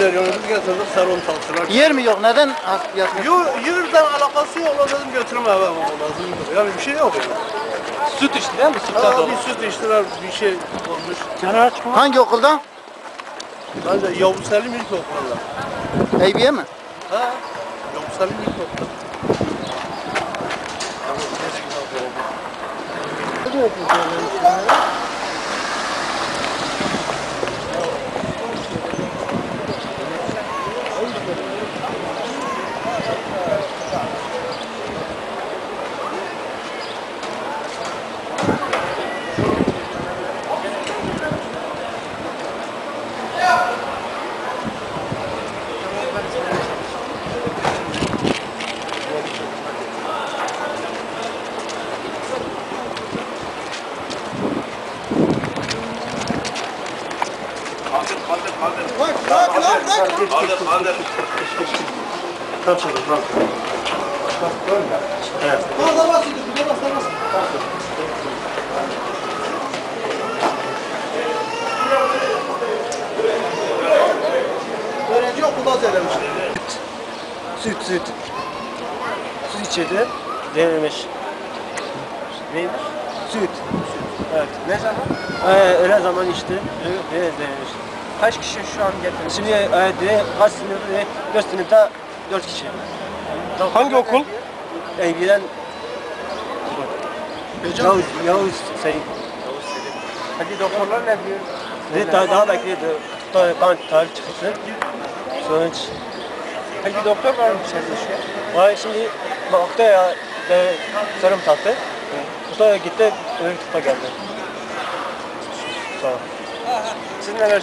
Biz getirdik serum taktılar. Yer mi yok? Neden yatmıyor? Yur, yürürden alakası yok lan dedim götürme eve baba lazım. Yani bir şey yok yani. Süt içti değil mi? Sütten Ha, dolu. bir süt içtiler bir şey olmuş. Hangi okulda? Bence Yavuz Selim İlkokulu'nda. Eybiye mi? Ha? Yavuz Selim İlkokulu. Öğrenci okulda zelemiş. Süt süt. Süt içirdi. Denemiş. Neymiş? Süt. Evet. Ne zaman? Ee, öyle zaman içti. Evet. Evet denemiş. Kaç kişi şu an getirmiş? Şimdi e, de, kaç sınıfta? Dört sınıfta dört kişi. Hangi okul? Eygilen Yavuz, Yavuz Selim. Peki doktorlar ne diyor? Dedi, daha, daha bekliyor. Daha kan tarih çıksın. Sonuç. Peki doktor var mı içeride şu an? Var şimdi baktı ya de serum taktı. Usta gitti öbür tıpa geldi. Sağ ol. Siz neler